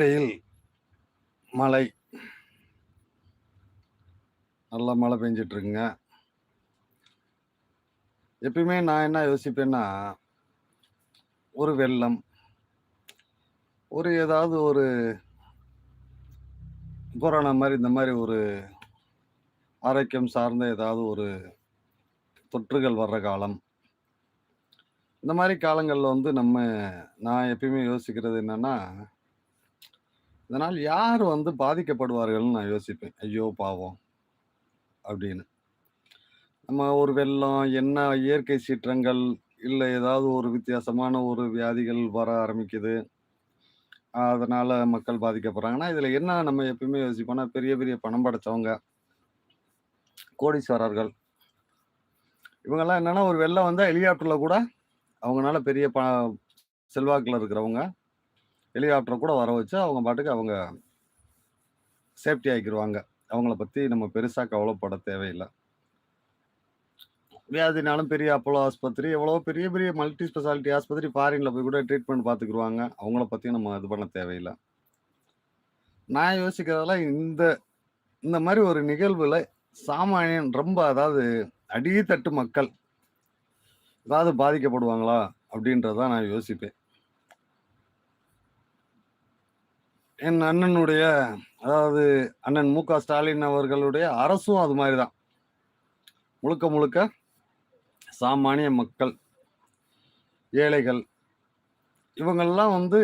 கோட்டையில் மழை நல்லா மழை பெஞ்சிட்டு இருக்குங்க எப்பயுமே நான் என்ன யோசிப்பேன்னா ஒரு வெள்ளம் ஒரு ஏதாவது ஒரு கொரோனா மாதிரி இந்த மாதிரி ஒரு ஆரோக்கியம் சார்ந்த ஏதாவது ஒரு தொற்றுகள் வர்ற காலம். இந்த மாதிரி காலங்களில் வந்து நம்ம நான் எப்பயுமே யோசிக்கிறது என்னென்னா இதனால் யார் வந்து பாதிக்கப்படுவார்கள்னு நான் யோசிப்பேன். ஐயோ பாவம். அப்படின்னு. நம்ம ஒரு வெள்ளம் என்ன இயற்கை சீற்றங்கள் இல்லை ஏதாவது ஒரு வித்தியாசமான ஒரு வியாதிகள் வர ஆரம்பிக்குது. அதனால் மக்கள் பாதிக்கப்படுறாங்கன்னா இதில் என்ன நம்ம எப்பயுமே யோசிப்போம்னா பெரிய பெரிய பணம் படைச்சவங்க கோடீஸ்வரர்கள் இவங்கெல்லாம் என்னென்னா ஒரு வெள்ளம் வந்தால் ஹெலிகாப்டரில் கூட அவங்களால பெரிய ப செல்வாக்கில் இருக்கிறவங்க ஹெலிகாப்டர் கூட வர வச்சு அவங்க பாட்டுக்கு அவங்க சேஃப்டி ஆகிக்கிடுவாங்க அவங்கள பற்றி நம்ம பெருசாக கவலைப்பட தேவையில்லை. வியாதினாலும் பெரிய அப்போலோ ஆஸ்பத்திரி எவ்வளோ பெரிய பெரிய மல்டி ஸ்பெஷாலிட்டி ஆஸ்பத்திரி ஃபாரினில் போய் கூட ட்ரீட்மெண்ட் பார்த்துக்குருவாங்க அவங்கள பற்றி நம்ம இது பண்ண தேவையில்லை. நான் யோசிக்கிறதெல்லாம் இந்த இந்த மாதிரி ஒரு நிகழ்வில் சாமானியன் ரொம்ப அதாவது அடித்தட்டு மக்கள் ஏதாவது பாதிக்கப்படுவாங்களா அப்படின்றத நான் யோசிப்பேன். என் அண்ணனுடைய அதாவது அண்ணன் மு க ஸ்டாலின் அவர்களுடைய அரசும் அது மாதிரி தான் முழுக்க முழுக்க சாமானிய மக்கள் ஏழைகள் இவங்கெல்லாம் வந்து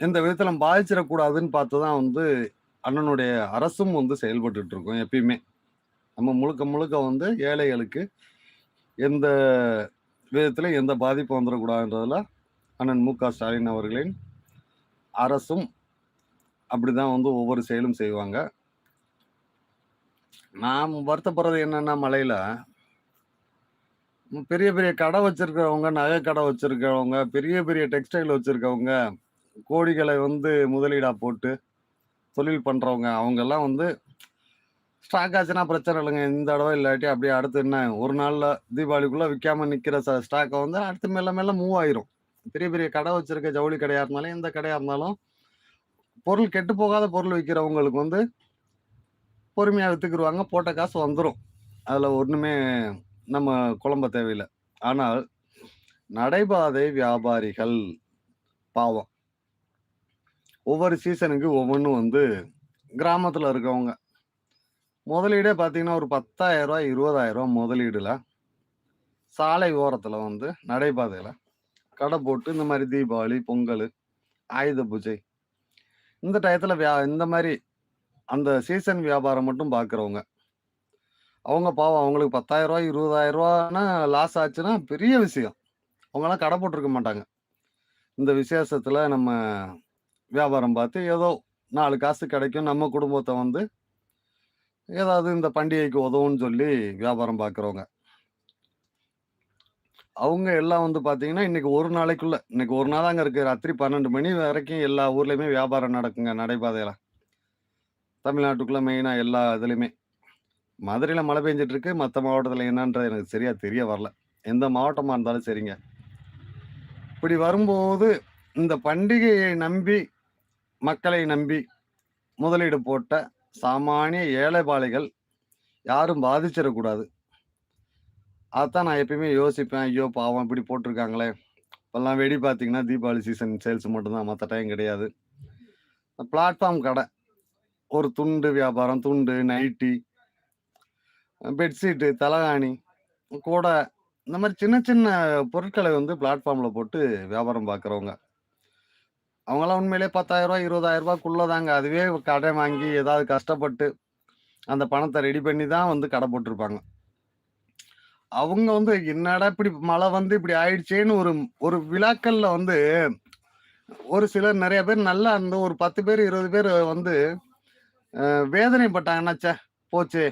எந்த விதத்தில் பாதிச்சிடக்கூடாதுன்னு பார்த்து தான் வந்து அண்ணனுடைய அரசும் வந்து செயல்பட்டுட்டு இருக்கும் எப்பயுமே. நம்ம முழுக்க முழுக்க வந்து ஏழைகளுக்கு எந்த விதத்தில் எந்த பாதிப்பும் வந்துடக்கூடாதுன்றதுல அண்ணன் மு க ஸ்டாலின் அவர்களின் அரசும் அப்படிதான் வந்து ஒவ்வொரு செயலும் செய்வாங்க. நாம் வருத்தப்படுறது என்னன்னா மலையில பெரிய பெரிய கடை வச்சிருக்கிறவங்க நகை கடை வச்சிருக்கிறவங்க பெரிய பெரிய டெக்ஸ்டைல் வச்சிருக்கவங்க கோடிகளை வந்து முதலீடா போட்டு தொழில் பண்றவங்க அவங்க எல்லாம் வந்து ஸ்டாக் ஆச்சுன்னா பிரச்சனை இல்லைங்க. இந்த தடவை இல்லாட்டி அப்படியே அடுத்து என்ன ஒரு நாள்ல தீபாவளிக்குள்ள விற்காம நிற்கிற ஸ்டாக்கை வந்து அடுத்து மேல மெல்ல மூவ் ஆயிரும். பெரிய பெரிய கடை வச்சிருக்க ஜவுளி கடையா இருந்தாலும் எந்த கடையா இருந்தாலும் பொருள் கெட்டு போகாத பொருள் விற்கிறவங்களுக்கு வந்து பொறுமையாக விற்றுக்குருவாங்க போட்ட காசு வந்துடும் அதில் ஒன்றுமே நம்ம குழம்ப தேவையில்லை. ஆனால் நடைபாதை வியாபாரிகள் பாவம். ஒவ்வொரு சீசனுக்கு ஒவ்வொன்றும் வந்து கிராமத்தில் இருக்கவங்க. முதலீடே பார்த்தீங்கன்னா ஒரு பத்தாயிரரூவா இருபதாயிரரூவா முதலீடில் சாலை ஓரத்தில் வந்து நடைபாதையில் கடை போட்டு இந்த மாதிரி தீபாவளி பொங்கல் ஆயுத பூஜை இந்த டயத்தில் வியா இந்த மாதிரி அந்த சீசன் வியாபாரம் மட்டும் பார்க்குறவங்க அவங்க பாவம் அவங்களுக்கு பத்தாயிரம் ரூபாய் இருபதாயிரம் ரூபான்னா லாஸ் ஆச்சுன்னா பெரிய விஷயம். அவங்களாம் கடை போட்டிருக்க மாட்டாங்க. இந்த விசேஷத்தில் நம்ம வியாபாரம் பார்த்து ஏதோ நாலு காசு கிடைக்கும் நம்ம குடும்பத்தை வந்து ஏதாவது இந்த பண்டிகைக்கு உதவும்னு சொல்லி வியாபாரம் பார்க்குறவங்க அவங்க எல்லாம் வந்து பாத்தீங்கன்னா இன்னைக்கு ஒரு நாளைக்குள்ள இன்னைக்கு ஒரு நாள் அங்கே இருக்கு. ராத்திரி பன்னெண்டு மணி வரைக்கும் எல்லா ஊர்லேயுமே வியாபாரம் நடக்குங்க நடைபாதையில். தமிழ்நாட்டுக்குள்ள மெயினாக எல்லா இதுலேயுமே. மதுரையில் மழை பெஞ்சிட்டு இருக்கு மற்ற மாவட்டத்தில் என்னன்றது எனக்கு சரியா தெரிய வரல. எந்த மாவட்டமாக இருந்தாலும் சரிங்க. இப்படி வரும்போது இந்த பண்டிகையை நம்பி மக்களை நம்பி முதலீடு போட்ட சாமானிய ஏழைபாளைகள் யாரும் பாதிச்சிடக்கூடாது. அதான் நான் எப்பயுமே யோசிப்பேன் ஐயோ பாவம் இப்படி போட்டிருக்காங்களே. இப்போல்லாம் வெடி பார்த்தீங்கன்னா தீபாவளி சீசன் சேல்ஸ் மட்டும்தான் மற்ற டைம் கிடையாது. பிளாட்ஃபார்ம் கடை. ஒரு துண்டு வியாபாரம் துண்டு நைட்டி பெட்ஷீட்டு தலகாணி கூடை இந்த மாதிரி சின்ன சின்ன பொருட்களை வந்து பிளாட்ஃபார்மில் போட்டு வியாபாரம் பார்க்குறவங்க. அவங்களாம் உண்மையிலே பத்தாயிரம் ரூபாய் இருபதாயிரம் தாங்க. அதுவே கடை வாங்கி ஏதாவது கஷ்டப்பட்டு அந்த பணத்தை ரெடி பண்ணி தான் வந்து கடை போட்டிருப்பாங்க. அவங்க வந்து என்னடா இப்படி மழை வந்து இப்படி ஆயிடுச்சேன்னு ஒரு ஒரு விழாக்கள்ல வந்து ஒரு சிலர் நிறைய பேர் நல்லா அந்த ஒரு பத்து பேர் இருபது பேர் வந்து அஹ், வேதனைப்பட்டாங்கன்னா போச்சு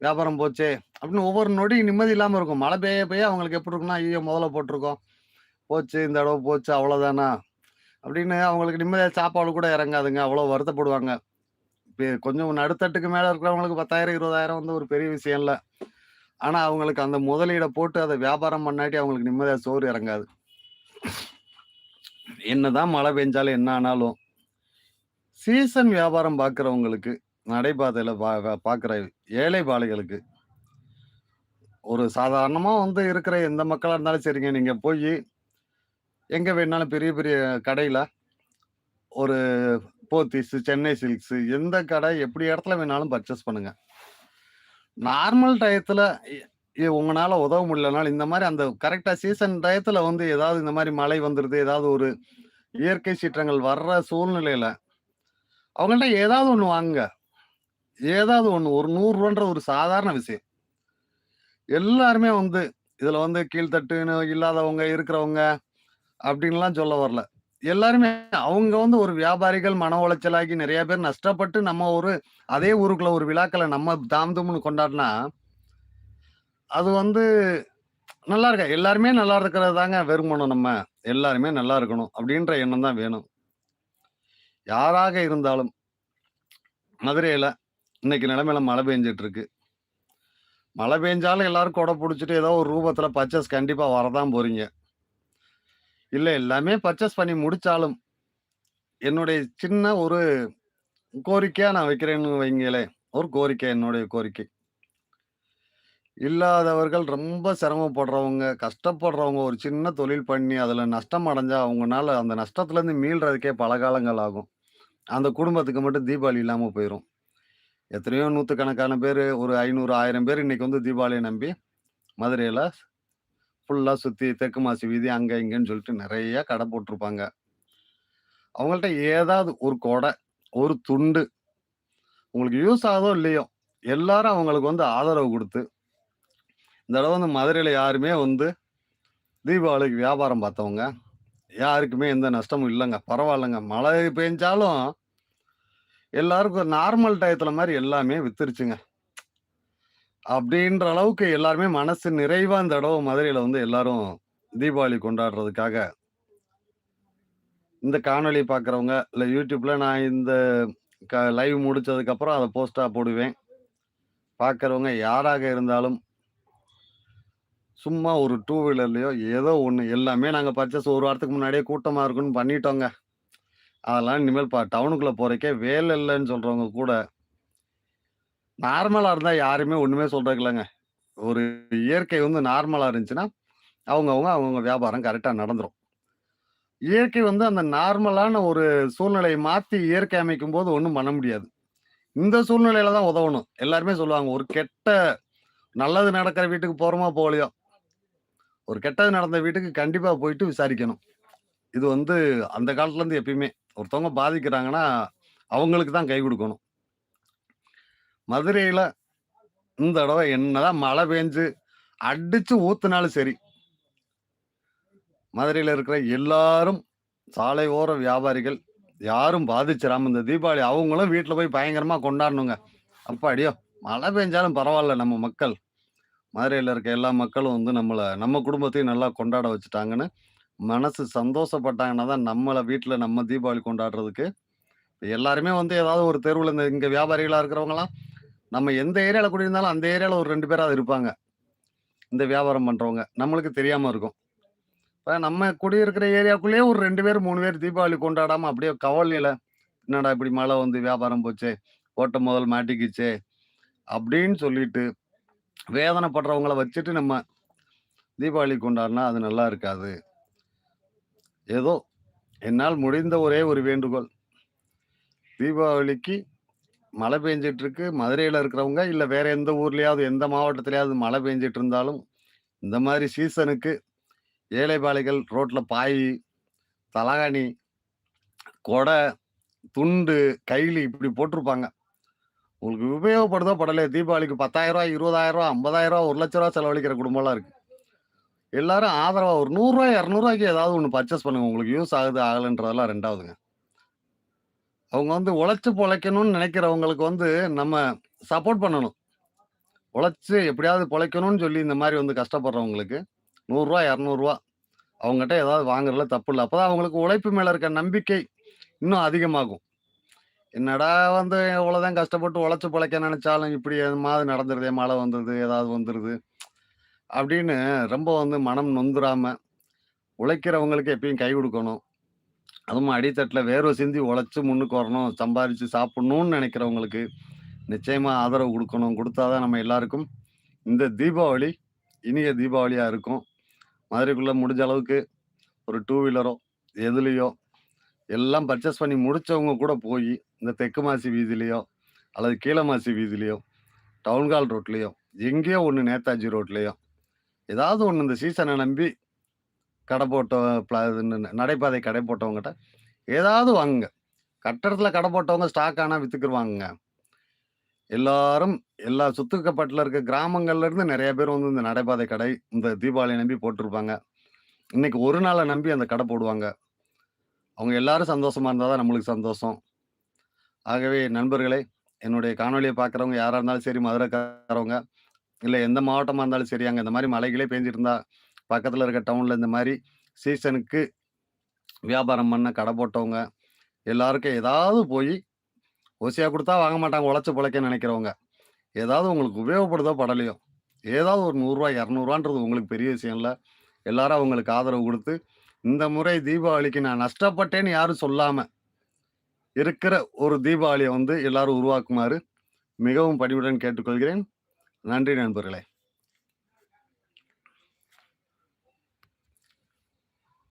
வியாபாரம் போச்சே? அப்படின்னு ஒவ்வொரு நொடியும் நிம்மதி இல்லாம இருக்கும். மழை பெய்ய பெய்ய அவங்களுக்கு எப்படி இருக்குன்னா ஐயோ முதல்ல போட்டிருக்கோம். போச்சு இந்த தடவை போச்சு அவ்வளவுதானா? அப்படின்னு அவங்களுக்கு நிம்மதியாக சாப்பாடு கூட இறங்காதுங்க. அவ்வளோ வருத்தப்படுவாங்க. இப்போ கொஞ்சம் நடுத்தட்டுக்கு மேலே இருக்கிறவங்களுக்கு பத்தாயிரம் இருபதாயிரம் வந்து ஒரு பெரிய விஷயம் இல்லை. ஆனால் அவங்களுக்கு அந்த முதலீடை போட்டு அதை வியாபாரம் பண்ணாட்டி அவங்களுக்கு நிம்மதியாக சோறு இறங்காது என்னதான் மழை பெஞ்சாலும் என்ன ஆனாலும் சீசன் வியாபாரம் பார்க்குறவங்களுக்கு, நடைபாதையில பா பார்க்குற ஏழை பாலைகளுக்கு ஒரு சாதாரணமா வந்து இருக்கிற எந்த மக்களா இருந்தாலும் சரிங்க, நீங்க போய் எங்க வேணாலும் பெரிய பெரிய கடையில ஒரு போத்திஸ் சென்னை சில்க்ஸ் எந்த கடை எப்படி இடத்துல வேணாலும் பர்ச்சேஸ் பண்ணுங்க. நார்மல் டயத்துல உங்களால உதவ முடியலனாலும், இந்த மாதிரி அந்த கரெக்டா சீசன் டயத்துல வந்து ஏதாவது இந்த மாதிரி மழை வந்துருது, ஏதாவது ஒரு இயற்கை சீற்றங்கள் வர்ற சூழ்நிலையில, அவங்கள்ட்ட ஏதாவது ஒண்ணு வாங்குங்க. ஏதாவது ஒண்ணு ஒரு நூறு ரூபான்ற ஒரு சாதாரண விஷயம். எல்லாருமே வந்து இதுல வந்து கீழ்த்தட்டுன்னு இல்லாதவங்க, இருக்கிறவங்க அப்படின்லாம் சொல்ல வரல. எல்லாருமே அவங்க வந்து ஒரு வியாபாரிகள் மன உளைச்சலாகி நிறைய பேர் நஷ்டப்பட்டு நம்ம ஒரு அதே ஊருக்குள்ள ஒரு விழாக்களை நம்ம தாம்தும்னு கொண்டாடினா அது வந்து நல்லா இருக்கா எல்லாருமே நல்லா இருக்கிறது தாங்க விரும்பணும் நம்ம. எல்லாருமே நல்லா இருக்கணும் அப்படின்ற எண்ணம் தான் வேணும். யாராக இருந்தாலும் மதுரையில இன்னைக்கு நிலைமையில மழை பெஞ்சிட்டு இருக்கு. மழை பெஞ்சாலும் எல்லாரும் கொடை பிடிச்சிட்டு ஏதோ ஒரு ரூபத்துல பர்ச்சேஸ் கண்டிப்பா வரதான் போறீங்க. இல்ல எல்லாமே பர்ச்சேஸ் பண்ணி முடிச்சாலும், என்னுடைய சின்ன ஒரு கோரிக்கையா நான் வைக்கிறேன்னு வைங்களே ஒரு கோரிக்கை என்னுடைய கோரிக்கை. இல்லாதவர்கள் ரொம்ப சிரமப்படுறவங்க, கஷ்டப்படுறவங்க ஒரு சின்ன தொழில் பண்ணி அதில் நஷ்டம் அடைஞ்சா அவங்கனால அந்த நஷ்டத்துலேருந்து மீள்றதுக்கே பல காலங்கள் ஆகும். அந்த குடும்பத்துக்கு மட்டும் தீபாவளி இல்லாமல் போயிடும் எத்தனையோ நூற்றுக்கணக்கான பேர் ஒரு ஐநூறு ஆயிரம் பேர் இன்றைக்கி வந்து தீபாவளியை நம்பி மதுரையில் ஃபுல்லாக சுற்றி தெற்கு மாசி வீதி அங்கே இங்கேன்னு சொல்லிட்டு நிறைய கடை போட்டிருப்பாங்க. அவங்கள்ட்ட ஏதாவது ஒரு கொடை, ஒரு துண்டு உங்களுக்கு யூஸ் ஆகுதோ இல்லையோ, எல்லாரும் அவங்களுக்கு வந்து ஆதரவு கொடுத்து இந்த தடவை வந்து மதுரையில் யாருமே வந்து தீபாவளிக்கு வியாபாரம் பார்த்தவங்க, யாருக்குமே எந்த நஷ்டமும் இல்லைங்க பரவாயில்லைங்க மழை பெஞ்சாலும் எல்லாருக்கும் நார்மல் டயத்தில் மாதிரி எல்லாமே வித்துருச்சுங்க. அப்படின்ற அளவுக்கு எல்லாருமே மனசு நிறைவா இந்த தடவை மதுரையில வந்து எல்லாரும் தீபாவளி கொண்டாடுறதுக்காக இந்த காணொளி பார்க்குறவங்க, இல்ல யூடியூப்ல நான் இந்த க லைவ் முடிச்சதுக்கப்புறம் அதை போஸ்ட்டா போடுவேன். பார்க்குறவங்க யாராக இருந்தாலும் சும்மா ஒரு டூ வீலர்லயோ ஏதோ ஒண்ணு எல்லாமே நாங்க பர்ச்சேஸ் ஒரு வாரத்துக்கு முன்னாடியே கூட்டமா இருக்குன்னு பண்ணிட்டோங்க. அதெல்லாம் இனிமேல் பா டவுனுக்குள்ள போகிறக்கே வேலை இல்லைன்னு சொல்றவங்க கூட நார்மலா இருந்தா யாருமே ஒண்ணுமே சொல்றதுக்கு இல்லைங்க ஒரு இயற்கை வந்து நார்மலா இருந்துச்சுன்னா, அவங்கவுங்க அவங்கவுங்க வியாபாரம் கரெக்டா நடந்துரும். இயற்கை வந்து அந்த நார்மலான ஒரு சூழ்நிலையை மாத்தி இயற்கை அமைக்கும் போது ஒன்றும் பண்ண முடியாது. இந்த சூழ்நிலையில தான் உதவணும். எல்லாருமே சொல்லுவாங்க, ஒரு கெட்ட நல்லது நடக்கிற வீட்டுக்கு போறோமா போகலையோ, ஒரு கெட்டது நடந்த வீட்டுக்கு கண்டிப்பா போயிட்டு விசாரிக்கணும். இது வந்து அந்த காலத்துலருந்து எப்பயுமே. ஒருத்தவங்க பாதிக்கிறாங்கன்னா, அவங்களுக்கு தான் கை கொடுக்கணும் மதுரையில் இந்த தடவை என்னதான் மழை பெஞ்சு அடிச்சு ஊத்துனாலும் சரி. மதுரையில் இருக்கிற எல்லாரும் சாலை ஓர வியாபாரிகள் யாரும் பாதிச்சிராம இந்த தீபாவளி அவங்களும் வீட்டில் போய் பயங்கரமா கொண்டாடணுங்க. அப்பாடியோ! மழை பெஞ்சாலும் பரவாயில்ல நம்ம மக்கள். மதுரையில் இருக்க எல்லா மக்களும் வந்து நம்மளை நம்ம குடும்பத்தையும் நல்லா கொண்டாட வச்சுட்டாங்கன்னு, மனசு சந்தோஷப்பட்டாங்கன்னா தான் நம்மளை வீட்டில் நம்ம தீபாவளி கொண்டாடுறதுக்கு எல்லாருமே வந்து ஏதாவது ஒரு தெருவில் இந்த இங்கே வியாபாரிகளாக இருக்கிறவங்களாம் நம்ம எந்த ஏரியாவில் குடியிருந்தாலும் அந்த ஏரியாவில் ஒரு ரெண்டு பேராவது இருப்பாங்க. இந்த வியாபாரம் பண்ணுறவங்க நம்மளுக்கு தெரியாமல் இருக்கும். இப்போ நம்ம குடியிருக்கிற ஏரியாக்குள்ளேயே ஒரு ரெண்டு பேர், மூணு பேர் தீபாவளி கொண்டாடாமல் அப்படியே கவலையில் "என்னடா இப்படி மழை வந்து வியாபாரம் போச்சே, ஓட்டம் முதல் மாட்டிக்கிச்சே" அப்படின்னு சொல்லிட்டு வேதனைப்படுறவங்கள வச்சுட்டு நம்ம தீபாவளி கொண்டாடினா அது நல்லா இருக்காது. ஏதோ என்னால் முடிந்த ஒரே ஒரு வேண்டுகோள். தீபாவளிக்கு மழை பெஞ்சிட்டு இருக்கு. மதுரையில இருக்கிறவங்க, இல்ல வேற எந்த ஊர்லயாவது, எந்த மாவட்டத்திலயாவது மழை பெஞ்சிட்டு இருந்தாலும், இந்த மாதிரி சீசனுக்கு ஏழைபாளைகள் ரோட்ல பாய், தலகாணி, கொடை, துண்டு, கைலி இப்படி போட்டிருப்பாங்க. உங்களுக்கு உபயோகப்படுதோ படலையோ தீபாவளிக்கு பத்தாயிரம் ரூபா இருபதாயிரம் ரூபா ஐம்பதாயிரம் ரூபா ஒரு லட்ச ரூபா செலவழிக்கிற குடும்பம்லாம் இருக்கு. எல்லாரும் ஆதரவா ஒரு நூறுரூவா இரநூறுவாய்க்கு ஏதாவது ஒன்று பர்ச்சேஸ் பண்ணுங்க. உங்களுக்கு யூஸ் ஆகுது, ஆகலைன்றதெல்லாம் ரெண்டாவதுங்க அவங்க வந்து உழைச்சு பொழைக்கணும்னு நினைக்கிறவங்களுக்கு வந்து நம்ம சப்போர்ட் பண்ணணும். உழைச்சு எப்படியாவது பொழைக்கணும்னு சொல்லி இந்த மாரி வந்து கஷ்டப்படுறவங்களுக்கு ரூ. 100 ரூ. 200 அவங்கட்ட ஏதாவது வாங்குறதுல தப்பு இல்ல. அப்பதான் அவங்களுக்கு உழைப்பு மேல இருக்க நம்பிக்கை இன்னும் அதிகமாகும். என்னடா வந்து இவ்வளோதான் கஷ்டப்பட்டு உழைச்சு பொழைக்க நினச்சாலும் இப்படி எதுமாவது நடந்துருதே, மழை வந்துருது, ஏதாவது வந்துருது. அப்படின்னு ரொம்ப வந்து மனம் நொந்துராம, உழைக்கிறவங்களுக்கு எப்பயும் கை குடுக்கணும். அதுவும் அடித்தட்டில் வேர்வை சிந்தி உழைச்சி முன்னுக்கு வரணும், சம்பாதிச்சு சாப்பிட்ணுன்னு நினைக்கிறவங்களுக்கு, நிச்சயமாக ஆதரவு கொடுக்கணும் கொடுத்தா தான் நம்ம எல்லாருக்கும் இந்த தீபாவளி இனிய தீபாவளியாக இருக்கும். மதுரைக்குள்ளே முடிஞ்ச அளவுக்கு ஒரு டூ வீலரோ, எதுலேயோ எல்லாம் பர்ச்சேஸ் பண்ணி முடித்தவங்க கூட போய் இந்த தெற்கு மாசி வீதியிலையோ அல்லது கீழமாசி வீதியிலயோ, டவுன் ஹால் ரோட்லேயோ எங்கேயோ ஒன்று நேதாஜி ரோட்லேயோ ஏதாவது ஒன்று இந்த சீசனை நம்பி கடை போட்ட நடைபாதை கடை போட்டவங்ககிட்ட ஏதாவது வாங்குங்க. கட்டடத்தில் கடை போட்டவங்க ஸ்டாக் ஆனால் விற்றுக்குருவாங்க எல்லாரும் எல்லா சுத்துக்கப்பட்டில் இருக்க கிராமங்கள்லேருந்து இருந்து பேர் வந்து இந்த நடைபாதை கடை, இந்த தீபாவளியை நம்பி போட்டிருப்பாங்க. இன்னைக்கு ஒரு நாளை நம்பி அந்த கடை போடுவாங்க. அவங்க எல்லாரும் சந்தோஷமா இருந்தால் தான் நம்மளுக்கு சந்தோஷம். ஆகவே நண்பர்களே, என்னுடைய காணொலியை பார்க்குறவங்க யாராக இருந்தாலும் சரி, மதுரைக்காரவங்க, இல்லை எந்த மாவட்டமாக இருந்தாலும் சரி, அங்கே இந்த மாதிரி மலைகளே பேஞ்சுட்டு பக்கத்தில் இருக்க டவுனில் இந்த மாதிரி சீசனுக்கு வியாபாரம் பண்ண கடை போட்டவங்க, எல்லாருக்கும் ஏதாவது போய் ஓசியாக கொடுத்தா வாங்க மாட்டாங்க, உழைச்சி பிழைக்க நினைக்கிறவங்க ஏதாவது உங்களுக்கு உபயோகப்படுதோ, படலையோ, ஏதாவது ஒரு நூறுரூவா இரநூறுவான்றது உங்களுக்கு பெரிய விஷயம் இல்லை எல்லாரும் அவங்களுக்கு ஆதரவு கொடுத்து இந்த முறை தீபாவளிக்கு நான் நஷ்டப்பட்டேன்னு யாரும் சொல்லாமல் இருக்கிற ஒரு தீபாவளியை வந்து எல்லாரும் உருவாக்குமாறு மிகவும் பணிவுடன் கேட்டுக்கொள்கிறேன். நன்றி நண்பர்களே.